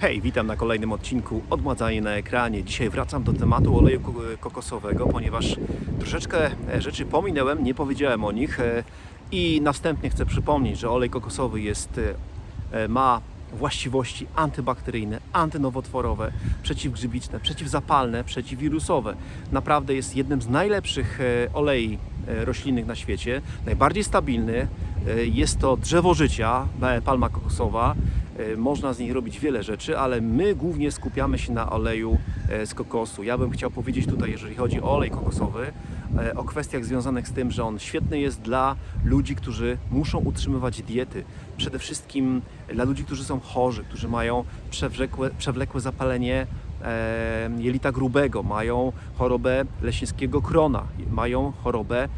Hej, witam na kolejnym odcinku Odmładzanie na ekranie. Dzisiaj wracam do tematu oleju ko- kokosowego, ponieważ troszeczkę e, rzeczy pominęłem, nie powiedziałem o nich e, i następnie chcę przypomnieć, że olej kokosowy jest, e, ma właściwości antybakteryjne, antynowotworowe, przeciwgrzybiczne, przeciwzapalne, przeciwwirusowe. Naprawdę jest jednym z najlepszych olei roślinnych na świecie, najbardziej stabilny. Jest to drzewo życia, palma kokosowa. E, Można z niej robić wiele rzeczy, ale my głównie skupiamy się na oleju e, z kokosu. Ja bym chciał powiedzieć tutaj, jeżeli chodzi o olej kokosowy, e, o kwestiach związanych z tym, że on świetny jest dla ludzi, którzy muszą utrzymywać diety. Przede wszystkim dla ludzi, którzy są chorzy, którzy mają przewlekłe, przewlekłe zapalenie jelita grubego, mają chorobę leśnieckiego krona, mają chorobę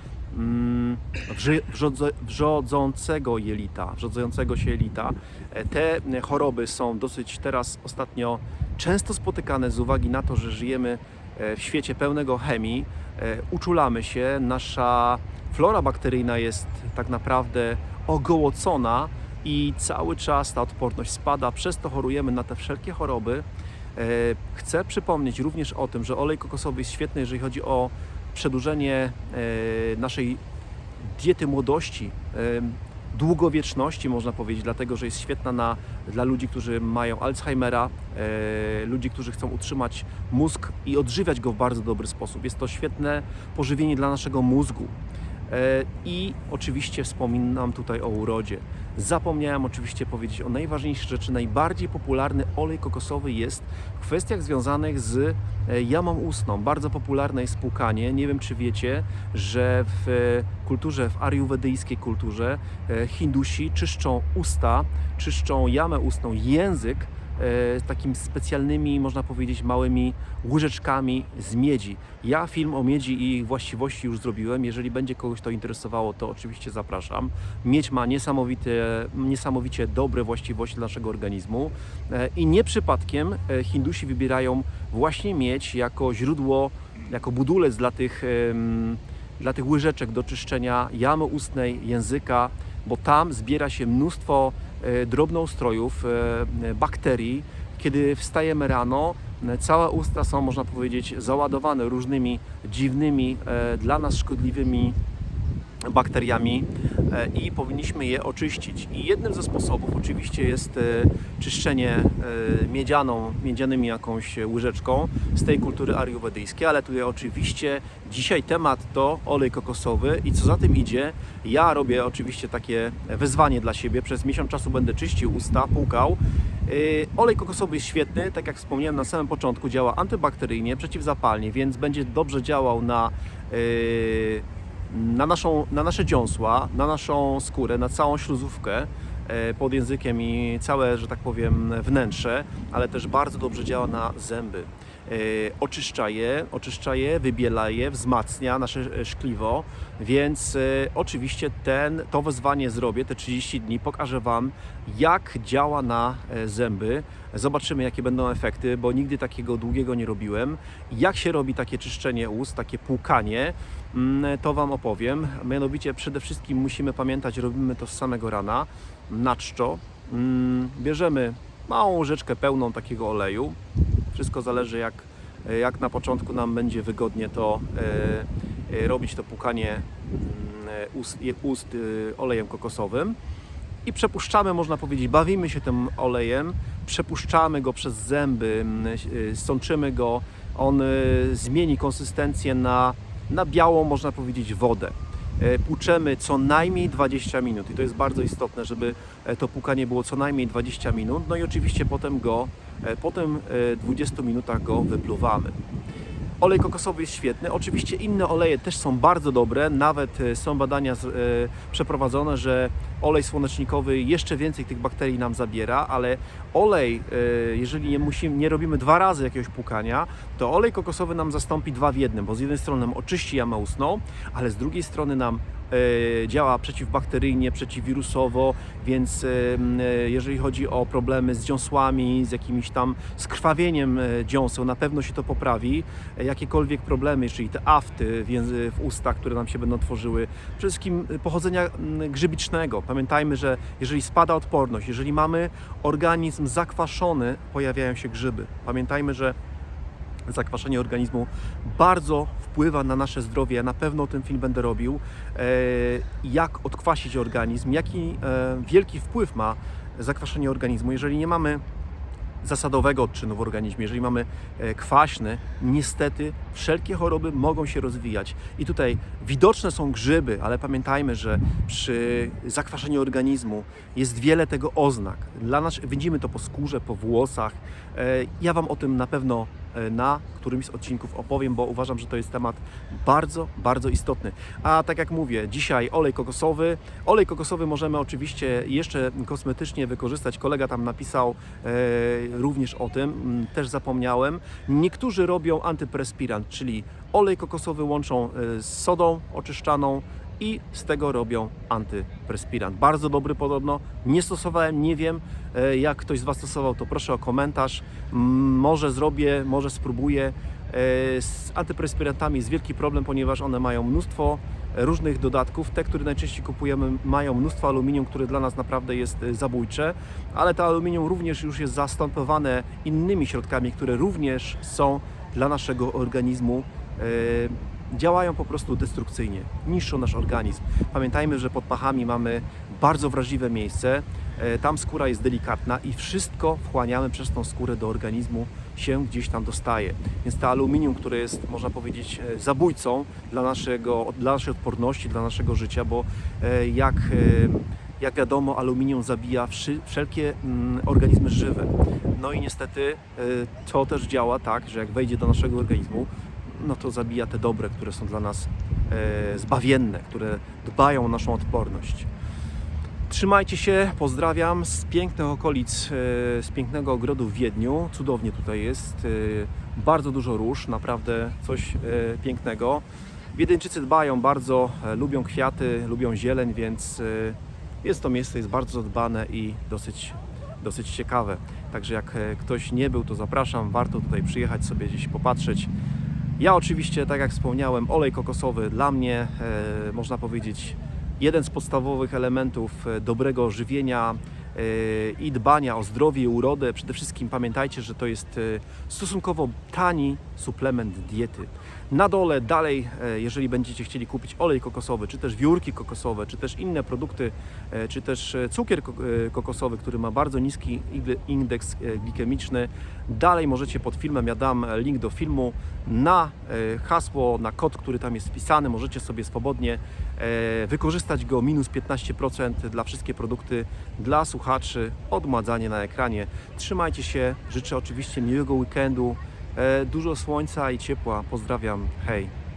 wrzodzącego jelita, wrzodzającego się jelita. E, Te choroby są dosyć teraz ostatnio często spotykane z uwagi na to, że żyjemy e, w świecie pełnego chemii, e, uczulamy się, nasza flora bakteryjna jest tak naprawdę ogołocona i cały czas ta odporność spada, przez to chorujemy na te wszelkie choroby. E, Chcę przypomnieć również o tym, że olej kokosowy jest świetny, jeżeli chodzi o przedłużenie e, naszej diety młodości, em, długowieczności można powiedzieć, dlatego że jest świetna na, dla ludzi, którzy mają Alzheimera, e, ludzi, którzy chcą utrzymać mózg i odżywiać go w bardzo dobry sposób. Jest to świetne pożywienie dla naszego mózgu. E, I oczywiście wspominam tutaj o urodzie. Zapomniałem oczywiście powiedzieć o najważniejszej rzeczy. Najbardziej popularny olej kokosowy jest w kwestiach związanych z e, jamą ustną. Bardzo popularne jest płukanie. Nie wiem, czy wiecie, że w e, kulturze, w ariuwedyjskiej kulturze e, Hindusi czyszczą usta, czyszczą jamę ustną, język e, takim specjalnymi, można powiedzieć, małymi łyżeczkami z miedzi. Ja film o miedzi i jej właściwości już zrobiłem. Jeżeli będzie kogoś to interesowało, to oczywiście zapraszam. Miedź ma niesamowite, niesamowicie dobre właściwości dla naszego organizmu e, i nie przypadkiem e, Hindusi wybierają właśnie miedź jako źródło, jako budulec dla tych, dla tych łyżeczek do czyszczenia jamy ustnej, języka, bo tam zbiera się mnóstwo drobnoustrojów, e, bakterii. Kiedy wstajemy rano, e, całe usta są, można powiedzieć, załadowane różnymi dziwnymi, e, dla nas szkodliwymi bakteriami e, i powinniśmy je oczyścić. I jednym ze sposobów oczywiście jest e, czyszczenie e, miedzianą, miedzianymi jakąś łyżeczką z tej kultury ariuwedyjskiej, ale tutaj oczywiście dzisiaj temat to olej kokosowy i co za tym idzie, ja robię oczywiście takie wyzwanie dla siebie. Przez miesiąc czasu będę czyścił usta, płukał. Olej kokosowy jest świetny, tak jak wspomniałem na samym początku, działa antybakteryjnie, przeciwzapalnie, więc będzie dobrze działał na, na, naszą, na nasze dziąsła, na naszą skórę, na całą śluzówkę e, pod językiem i całe, że tak powiem, wnętrze, ale też bardzo dobrze działa na zęby. E, Oczyszcza je, oczyszcza je, wybiela je, wzmacnia nasze e, szkliwo, więc e, oczywiście ten, to wezwanie zrobię, te 30 dni, pokażę Wam, jak działa na zęby. Zobaczymy, jakie będą efekty, bo nigdy takiego długiego nie robiłem. Jak się robi takie czyszczenie ust, takie płukanie, mm, to Wam opowiem. Mianowicie przede wszystkim musimy pamiętać, robimy to z samego rana, na czczo. Mm, Bierzemy małą łyżeczkę pełną takiego oleju. Wszystko zależy, jak, jak na początku nam będzie wygodnie to e, e, robić to płukanie mm, e, ust, ust olejem kokosowym. I przepuszczamy, można powiedzieć, bawimy się tym olejem, przepuszczamy go przez zęby, m, y, sączymy go, on zmieni konsystencję na, na białą, można powiedzieć, wodę. Płuczemy co najmniej 20 minut i to jest bardzo istotne, żeby to płukanie było co najmniej 20 minut, no i oczywiście potem go, e, po tym e, 20 minutach go wypluwamy. Olej kokosowy jest świetny. Oczywiście inne oleje też są bardzo dobre. Nawet e, są badania przeprowadzone, że olej słonecznikowy jeszcze więcej tych bakterii nam zabiera, ale olej, e, jeżeli nie, musimy, nie robimy dwa razy jakiegoś płukania, to olej kokosowy nam zastąpi dwa w jednym, bo z jednej strony nam oczyści jamę ustną, ale z drugiej strony nam e, działa przeciwbakteryjnie, przeciwwirusowo, więc e, jeżeli chodzi o problemy z dziąsłami, z jakimś tam skrwawieniem dziąseł, na pewno się to poprawi. Jakiekolwiek problemy, czyli te afty w, ustach, które nam się będą tworzyły, przede wszystkim pochodzenia grzybicznego, Pamiętajmy, że jeżeli spada odporność, jeżeli mamy organizm zakwaszony, pojawiają się grzyby. Pamiętajmy, że zakwaszenie organizmu bardzo wpływa na nasze zdrowie. Ja na pewno tym film będę robił. E, jak odkwasić organizm, jaki e, wielki wpływ ma zakwaszenie organizmu. Jeżeli nie mamy zasadowego odczynu w organizmie, jeżeli mamy e, kwaśny, niestety wszelkie choroby mogą się rozwijać. I tutaj widoczne są grzyby, ale pamiętajmy, że przy zakwaszeniu organizmu jest wiele tego oznak. Dla nas widzimy to po skórze, po włosach. E, Ja Wam o tym na pewno e, na którymś z odcinków opowiem, bo uważam, że to jest temat bardzo, bardzo istotny. A tak jak mówię, dzisiaj olej kokosowy. Olej kokosowy możemy oczywiście jeszcze kosmetycznie wykorzystać. Kolega tam napisał e, również o tym, mm, też zapomniałem. Niektórzy robią czyli olej kokosowy łączą e, z sodą oczyszczaną i z tego robią antyperspirant. Bardzo dobry podobno. Nie stosowałem, nie wiem. E, Jak ktoś z Was stosował, to proszę o komentarz. Może zrobię, może spróbuję. E, Z antyperspirantami jest wielki problem, ponieważ one mają mnóstwo różnych dodatków. Te, które najczęściej kupujemy, mają mnóstwo aluminium, które dla nas naprawdę jest zabójcze, ale to aluminium również już jest zastępowane innymi środkami, które również są dla naszego organizmu e, działają po prostu destrukcyjnie, niszczą nasz organizm. Pamiętajmy, że pod pachami mamy bardzo wrażliwe miejsce, e, tam skóra jest delikatna i wszystko wchłaniamy przez tą skórę do organizmu się gdzieś tam dostaje. Więc to aluminium, które jest, można powiedzieć, e, zabójcą dla, naszego, dla naszej odporności, dla naszego życia, bo jak, jak wiadomo, aluminium zabija wszelkie mm, organizmy żywe. No i niestety e, to też działa tak, że jak wejdzie do naszego organizmu, no to zabija te dobre, które są dla nas e, zbawienne, które dbają o naszą odporność. Trzymajcie się, pozdrawiam z pięknych okolic, e, z pięknego ogrodu w Wiedniu. Cudownie tutaj jest, bardzo dużo róż, naprawdę coś pięknego. Wiedeńczycy dbają bardzo, lubią kwiaty, lubią zieleń, więc jest to miejsce jest bardzo zadbane i dosyć, dosyć ciekawe. Także jak e, ktoś nie był, to zapraszam, warto tutaj przyjechać sobie gdzieś popatrzeć. Ja oczywiście, tak jak wspomniałem, olej kokosowy. Dla mnie, e, można powiedzieć, jeden z podstawowych elementów e, dobrego żywienia i dbania o zdrowie i urodę. Przede wszystkim pamiętajcie, że to jest e, stosunkowo tani suplement diety. Na dole dalej, e, jeżeli będziecie chcieli kupić olej kokosowy, czy też wiórki kokosowe, czy też inne produkty, czy też cukier ko- kokosowy, który ma bardzo niski indeks glikemiczny, dalej możecie pod filmem, ja dam e, link do filmu, na e, hasło, na kod, który tam jest wpisany, możecie sobie swobodnie e, wykorzystać go minus 15% dla wszystkie produkty dla słuchaczy, odmładzanie na ekranie. Trzymajcie się, życzę oczywiście miłego weekendu, e, dużo słońca i ciepła. Pozdrawiam, hej!